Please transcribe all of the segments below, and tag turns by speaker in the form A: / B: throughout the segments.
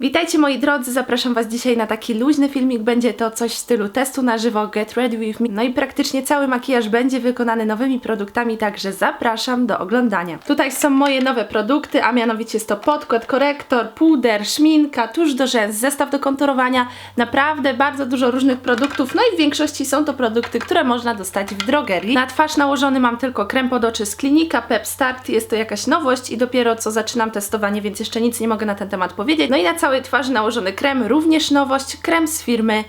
A: Witajcie moi drodzy, zapraszam Was dzisiaj na taki luźny filmik. Będzie to coś w stylu testu na żywo Get Ready With Me. No i praktycznie cały makijaż będzie wykonany nowymi produktami, także zapraszam do oglądania. Tutaj są moje nowe produkty, a mianowicie jest to podkład, korektor, puder, szminka, tusz do rzęs, zestaw do konturowania. Naprawdę bardzo dużo różnych produktów, no i w większości są to produkty, które można dostać w drogerii. Na twarz nałożony mam tylko krem pod oczy z klinika Pep Start. Jest to jakaś nowość i dopiero co zaczynam testowanie, więc jeszcze nic nie mogę na ten temat powiedzieć. No i na całej twarzy nałożony krem, również nowość, krem z firmy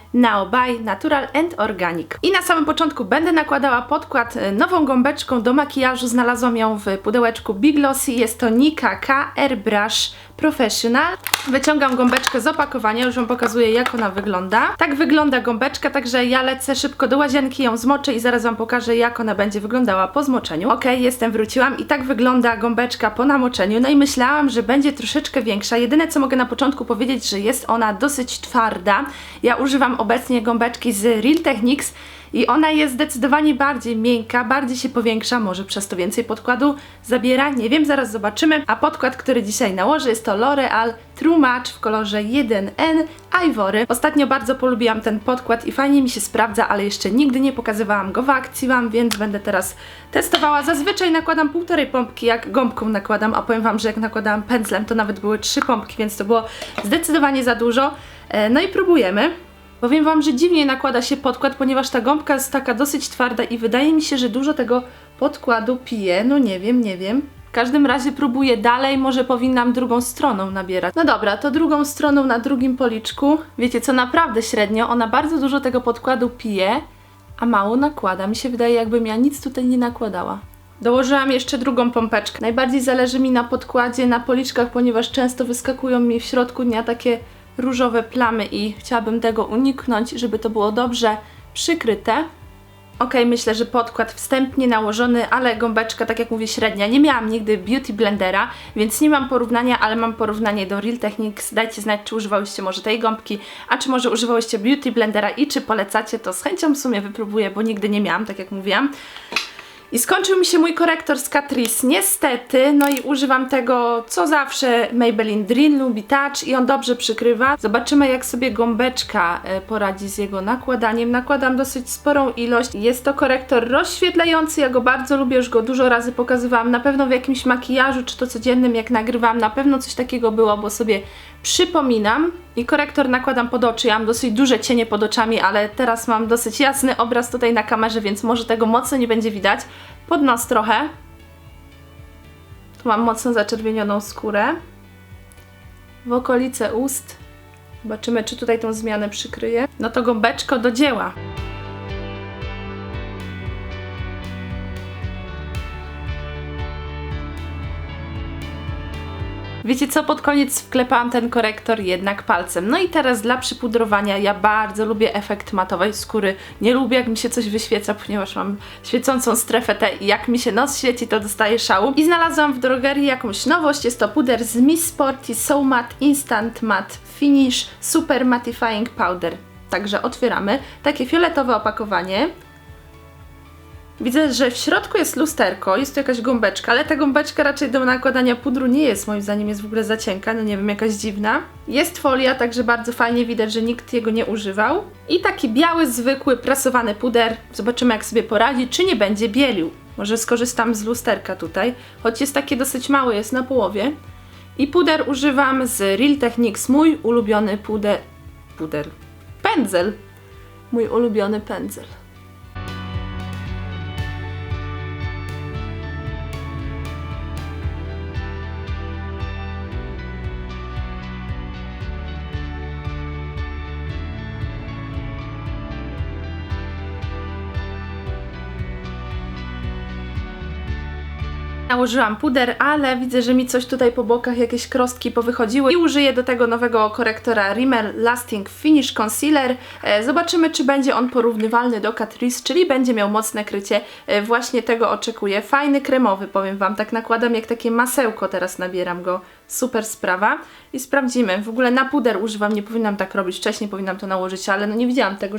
A: by Natural and Organic. I na samym początku będę nakładała podkład e, nową gąbeczką do makijażu. Znalazłam ją w pudełeczku Big Glossy. Jest to Nika K Airbrush Professional. Wyciągam gąbeczkę z opakowania, już Wam pokazuję jak ona wygląda. Tak wygląda gąbeczka, także ja lecę szybko do łazienki, ją zmoczę i zaraz Wam pokażę jak ona będzie wyglądała po zmoczeniu. Ok, jestem, wróciłam i tak wygląda gąbeczka po namoczeniu. No i myślałam, że będzie troszeczkę większa. Jedyne co mogę na początku powiedzieć, że jest ona dosyć twarda. Ja używam obecnie gąbeczki z Real Techniques i ona jest zdecydowanie bardziej miękka, bardziej się powiększa, może przez to więcej podkładu zabiera, nie wiem, zaraz zobaczymy. A podkład, który dzisiaj nałożę jest to L'Oreal True Match w kolorze 1N Ivory. Ostatnio bardzo polubiłam ten podkład i fajnie mi się sprawdza, ale jeszcze nigdy nie pokazywałam go w akcji Wam, więc będę teraz testowała. Zazwyczaj nakładam półtorej pompki, jak gąbką nakładam, a powiem Wam, że jak nakładałam pędzlem, to nawet były trzy pompki, więc to było zdecydowanie za dużo. E, No i próbujemy. Powiem Wam, że dziwnie nakłada się podkład, ponieważ ta gąbka jest taka dosyć twarda i wydaje mi się, że dużo tego podkładu pije. No nie wiem, nie wiem. W każdym razie próbuję dalej, może powinnam drugą stroną nabierać. No dobra, to drugą stroną na drugim policzku. Wiecie co, naprawdę średnio, ona bardzo dużo tego podkładu pije, a mało nakłada. Mi się wydaje, jakbym ja nic tutaj nie nakładała. Dołożyłam jeszcze drugą pompeczkę. Najbardziej zależy mi na podkładzie, na policzkach, ponieważ często wyskakują mi w środku dnia takie różowe plamy i chciałabym tego uniknąć, żeby to było dobrze przykryte. Ok, myślę, że podkład wstępnie nałożony, ale gąbeczka, tak jak mówię, średnia. Nie miałam nigdy Beauty Blendera, więc nie mam porównania, ale mam porównanie do Real Techniques. Dajcie znać, czy używałyście może tej gąbki, a czy może używałyście Beauty Blendera i czy polecacie, to z chęcią w sumie wypróbuję, bo nigdy nie miałam, tak jak mówiłam. I skończył mi się mój korektor z Catrice, niestety, no i używam tego co zawsze Maybelline Dream Lubi Touch i on dobrze przykrywa. Zobaczymy jak sobie gąbeczka e, poradzi z jego nakładaniem. Nakładam dosyć sporą ilość. Jest to korektor rozświetlający, ja go bardzo lubię, już go dużo razy pokazywałam, na pewno w jakimś makijażu, czy to codziennym jak nagrywam, na pewno coś takiego było, bo sobie przypominam. I korektor nakładam pod oczy, ja mam dosyć duże cienie pod oczami, ale teraz mam dosyć jasny obraz tutaj na kamerze, więc może tego mocno nie będzie widać. Pod nos trochę. Tu mam mocno zaczerwienioną skórę. W okolice ust. Zobaczymy, czy tutaj tą zmianę przykryje. No to gąbeczko do dzieła. Wiecie co, pod koniec wklepałam ten korektor jednak palcem. No i teraz dla przypudrowania ja bardzo lubię efekt matowej skóry. Nie lubię jak mi się coś wyświeca, ponieważ mam świecącą strefę T i jak mi się nos świeci, to dostaję szału. I znalazłam w drogerii jakąś nowość, jest to puder z Miss Sporty So Matte Instant Matte Finish Super Mattifying Powder. Także otwieramy. Takie fioletowe opakowanie. Widzę, że w środku jest lusterko, jest tu jakaś gąbeczka, ale ta gąbeczka raczej do nakładania pudru nie jest, moim zdaniem jest w ogóle za cienka, no nie wiem, jakaś dziwna. Jest folia, także bardzo fajnie widać, że nikt jego nie używał. I taki biały, zwykły, prasowany puder. Zobaczymy jak sobie poradzi, czy nie będzie bielił. Może skorzystam z lusterka tutaj, choć jest takie dosyć małe, jest na połowie. I puder używam z Real Techniques, mój ulubiony puder... puder... pędzel. Mój ulubiony pędzel. Nałożyłam puder, ale widzę, że mi coś tutaj po bokach, jakieś krostki powychodziły i użyję do tego nowego korektora Rimmel Lasting Finish Concealer. E, zobaczymy, czy będzie on porównywalny do Catrice, czyli będzie miał mocne krycie. E, właśnie tego oczekuję. Fajny kremowy, powiem Wam, tak nakładam jak takie masełko, teraz nabieram go. Super sprawa. I sprawdzimy. W ogóle na puder używam, nie powinnam tak robić, wcześniej powinnam to nałożyć, ale no nie widziałam tego.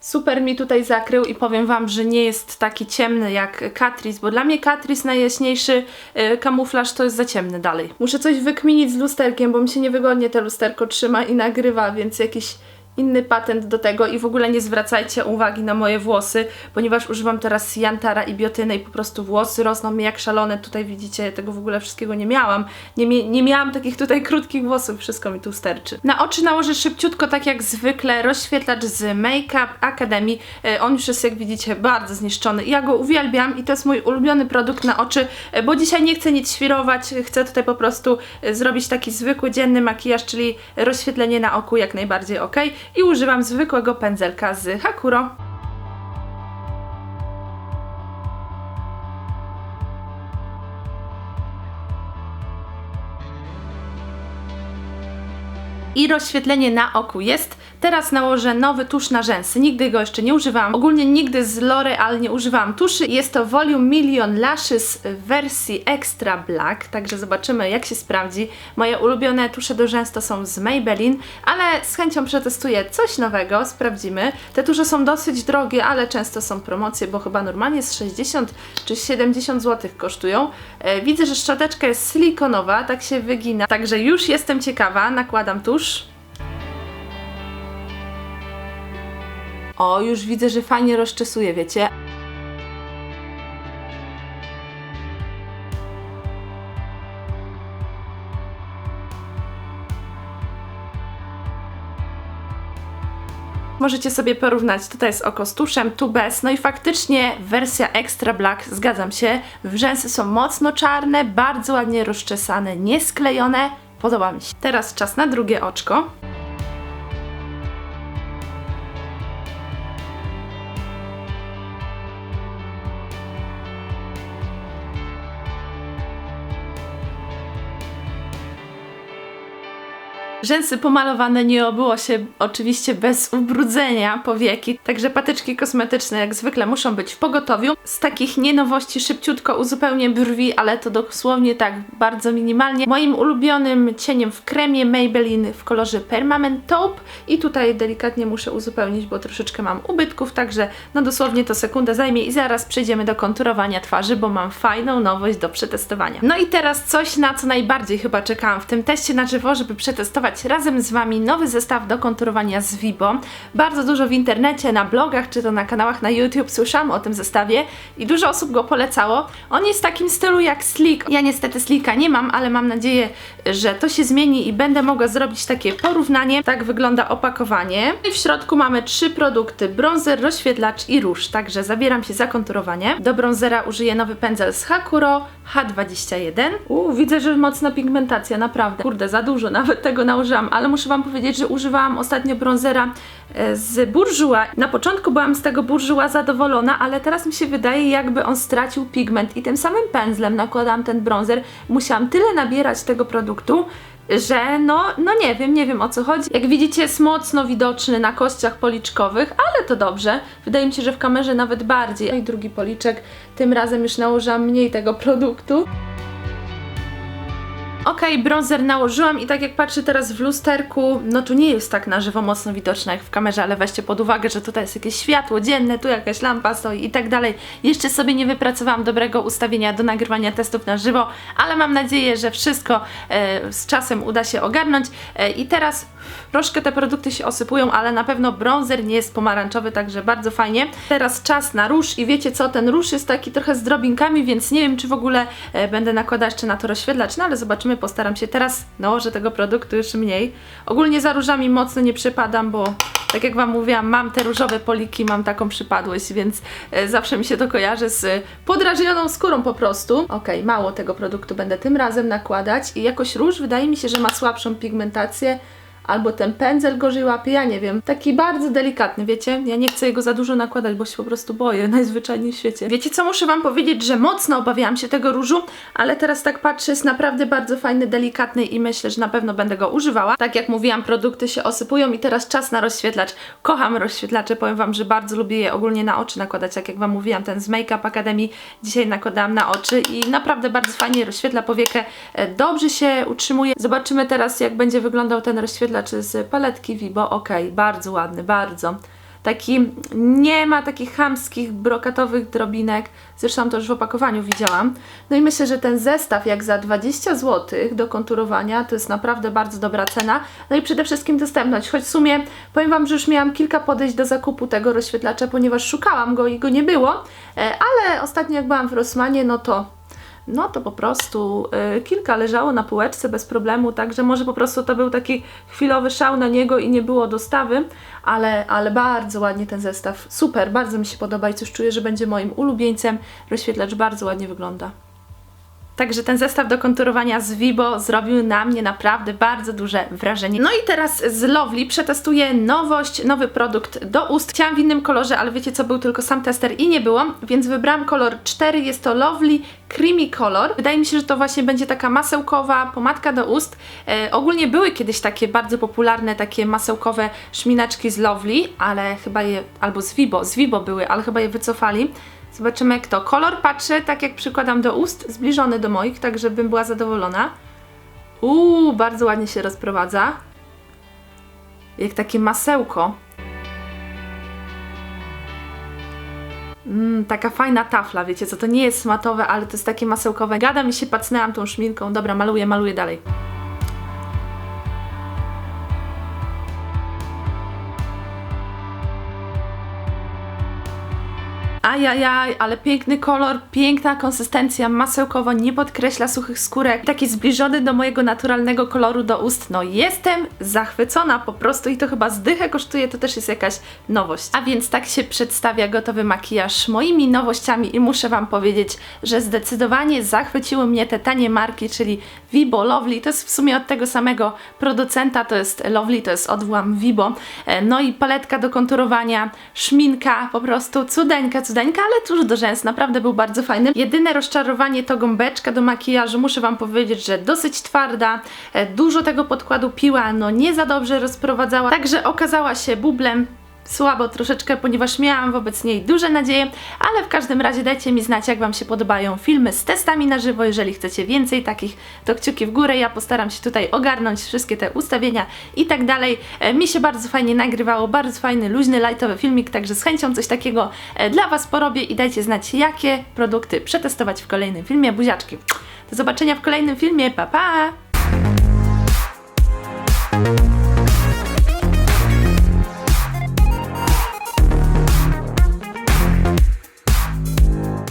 A: Super mi tutaj zakrył i powiem Wam, że nie jest taki ciemny jak Catrice, bo dla mnie Catrice najjaśniejszy y, kamuflaż to jest za ciemny dalej. Muszę coś wykminić z lusterkiem, bo mi się niewygodnie te lusterko trzyma i nagrywa, więc jakiś inny patent do tego i w ogóle nie zwracajcie uwagi na moje włosy, ponieważ używam teraz jantara i biotyny i po prostu włosy rosną mi jak szalone. Tutaj widzicie, tego w ogóle wszystkiego nie miałam. Nie, mie nie miałam takich tutaj krótkich włosów, wszystko mi tu sterczy. Na oczy nałożę szybciutko, tak jak zwykle, rozświetlacz z Makeup Academy. E, On już jest, jak widzicie, bardzo zniszczony. Ja go uwielbiam i to jest mój ulubiony produkt na oczy, e, bo dzisiaj nie chcę nic świrować, chcę tutaj po prostu e, zrobić taki zwykły, dzienny makijaż, czyli rozświetlenie na oku jak najbardziej ok. I używam zwykłego pędzelka z Hakuro. I rozświetlenie na oku jest. Teraz nałożę nowy tusz na rzęsy. Nigdy go jeszcze nie używałam. Ogólnie nigdy z L'Oreal nie używałam tuszy. Jest to Volume Million Lashes w wersji Extra Black, także zobaczymy jak się sprawdzi. Moje ulubione tusze do rzęs to są z Maybelline, ale z chęcią przetestuję coś nowego, sprawdzimy. Te tusze są dosyć drogie, ale często są promocje, bo chyba normalnie z 60 czy 70 zł kosztują. E, widzę, że szczoteczka jest silikonowa, tak się wygina, także już jestem ciekawa. Nakładam tusz. O, już widzę, że fajnie rozczesuje, wiecie. Możecie sobie porównać, tutaj jest oko z tuszem, tu bez, no i faktycznie wersja Extra Black, zgadzam się, rzęsy są mocno czarne, bardzo ładnie rozczesane, niesklejone, podoba mi się. Teraz czas na drugie oczko. Rzęsy pomalowane nie obyło się oczywiście bez ubrudzenia powieki, także patyczki kosmetyczne jak zwykle muszą być w pogotowiu. Z takich nienowości szybciutko uzupełnię brwi, ale to dosłownie tak bardzo minimalnie. Moim ulubionym cieniem w kremie Maybelline w kolorze Permanent Taupe i tutaj delikatnie muszę uzupełnić, bo troszeczkę mam ubytków, także no dosłownie to sekundę zajmie i zaraz przejdziemy do konturowania twarzy, bo mam fajną nowość do przetestowania. No i teraz coś, na co najbardziej chyba czekałam w tym teście na żywo, żeby przetestować razem z Wami nowy zestaw do konturowania z Vibo. Bardzo dużo w internecie, na blogach, czy to na kanałach na YouTube słyszałam o tym zestawie i dużo osób go polecało. On jest w takim stylu jak Slick. Ja niestety Slicka nie mam, ale mam nadzieję, że to się zmieni i będę mogła zrobić takie porównanie. Tak wygląda opakowanie. I w środku mamy trzy produkty, bronzer, rozświetlacz i róż, także zabieram się za konturowanie. Do bronzera użyję nowy pędzel z Hakuro H21. Uuu, widzę, że mocna pigmentacja, naprawdę. Kurde, za dużo nawet tego nałożyłam, ale muszę Wam powiedzieć, że używałam ostatnio bronzera e, z Bourjois. Na początku byłam z tego Bourjois zadowolona, ale teraz mi się wydaje, jakby on stracił pigment i tym samym pędzlem nakładałam ten bronzer. Musiałam tyle nabierać tego produktu, że no, no nie wiem, nie wiem o co chodzi. Jak widzicie jest mocno widoczny na kościach policzkowych, ale to dobrze. Wydaje mi się, że w kamerze nawet bardziej. No i drugi policzek, tym razem już nałożyłam mniej tego produktu. Ok, bronzer nałożyłam i tak jak patrzę teraz w lusterku, no tu nie jest tak na żywo mocno widoczna jak w kamerze, ale weźcie pod uwagę, że tutaj jest jakieś światło dzienne, tu jakaś lampa stoi i tak dalej. Jeszcze sobie nie wypracowałam dobrego ustawienia do nagrywania testów na żywo, ale mam nadzieję, że wszystko e, z czasem uda się ogarnąć. E, I teraz troszkę te produkty się osypują, ale na pewno bronzer nie jest pomarańczowy, także bardzo fajnie. Teraz czas na róż i wiecie co, ten róż jest taki trochę z drobinkami, więc nie wiem, czy w ogóle e, będę nakładać jeszcze na to rozświetlacz, no ale zobaczymy, postaram się teraz nałożę tego produktu już mniej. Ogólnie za różami mocno nie przypadam, bo tak jak Wam mówiłam, mam te różowe poliki, mam taką przypadłość, więc e, zawsze mi się to kojarzy z podrażnioną skórą po prostu. Ok, mało tego produktu będę tym razem nakładać i jakoś róż wydaje mi się, że ma słabszą pigmentację, albo ten pędzel gorzej łapie, ja nie wiem. Taki bardzo delikatny, wiecie? Ja nie chcę jego za dużo nakładać, bo się po prostu boję, najzwyczajniej w świecie. Wiecie co, muszę Wam powiedzieć, że mocno obawiałam się tego różu, ale teraz tak patrzę, jest naprawdę bardzo fajny, delikatny i myślę, że na pewno będę go używała. Tak jak mówiłam, produkty się osypują i teraz czas na rozświetlacz. Kocham rozświetlacze, powiem Wam, że bardzo lubię je ogólnie na oczy nakładać, tak jak Wam mówiłam, ten z Makeup Academy dzisiaj nakładałam na oczy i naprawdę bardzo fajnie rozświetla powiekę, e, dobrze się utrzymuje. Zobaczymy teraz, jak będzie wyglądał ten rozświetlacz z paletki Vibo. Ok, bardzo ładny, bardzo. Taki nie ma takich chamskich, brokatowych drobinek. Zresztą to już w opakowaniu widziałam. No i myślę, że ten zestaw jak za 20 zł do konturowania to jest naprawdę bardzo dobra cena. No i przede wszystkim dostępność, choć w sumie powiem Wam, że już miałam kilka podejść do zakupu tego rozświetlacza, ponieważ szukałam go i go nie było, e, ale ostatnio jak byłam w Rossmanie, no to no to po prostu y, kilka leżało na półeczce bez problemu, także może po prostu to był taki chwilowy szał na niego i nie było dostawy, ale, ale bardzo ładnie ten zestaw, super, bardzo mi się podoba i coś czuję, że będzie moim ulubieńcem. Rozświetlacz bardzo ładnie wygląda. Także ten zestaw do konturowania z Vibo zrobił na mnie naprawdę bardzo duże wrażenie. No i teraz z Lovely przetestuję nowość, nowy produkt do ust. Chciałam w innym kolorze, ale wiecie co, był tylko sam tester i nie było, więc wybrałam kolor 4, jest to Lovely Creamy Color. Wydaje mi się, że to właśnie będzie taka masełkowa pomadka do ust. E, ogólnie były kiedyś takie bardzo popularne, takie masełkowe szminaczki z Lovely, ale chyba je, albo z Vibo, z Vibo były, ale chyba je wycofali. Zobaczymy jak to. Kolor patrzę tak jak przykładam do ust, zbliżony do moich, tak żebym była zadowolona. Uuu, bardzo ładnie się rozprowadza. Jak takie masełko. Mmm, taka fajna tafla, wiecie co, to nie jest matowe, ale to jest takie masełkowe. Gada mi się, pacnęłam tą szminką. Dobra, maluję, maluję dalej. Ajajaj, ale piękny kolor, piękna konsystencja, masełkowo, nie podkreśla suchych skórek. Taki zbliżony do mojego naturalnego koloru do ust. No jestem zachwycona po prostu i to chyba zdychę kosztuje, to też jest jakaś nowość. A więc tak się przedstawia gotowy makijaż moimi nowościami i muszę Wam powiedzieć, że zdecydowanie zachwyciły mnie te tanie marki, czyli Vibo, Lovely, to jest w sumie od tego samego producenta, to jest Lovely, to jest odwłam Vibo. E, No i paletka do konturowania, szminka, po prostu cudeńka, cudeńka, ale tuż do rzęs, naprawdę był bardzo fajny. Jedyne rozczarowanie to gąbeczka do makijażu, muszę Wam powiedzieć, że dosyć twarda, e, dużo tego podkładu piła, no nie za dobrze rozprowadzała, także okazała się bublem słabo troszeczkę, ponieważ miałam wobec niej duże nadzieje, ale w każdym razie dajcie mi znać, jak Wam się podobają filmy z testami na żywo. Jeżeli chcecie więcej takich, to kciuki w górę. Ja postaram się tutaj ogarnąć wszystkie te ustawienia i tak dalej. E, Mi się bardzo fajnie nagrywało, bardzo fajny, luźny, lightowy filmik, także z chęcią coś takiego e, dla Was porobię i dajcie znać, jakie produkty przetestować w kolejnym filmie. Buziaczki! Do zobaczenia w kolejnym filmie, pa pa!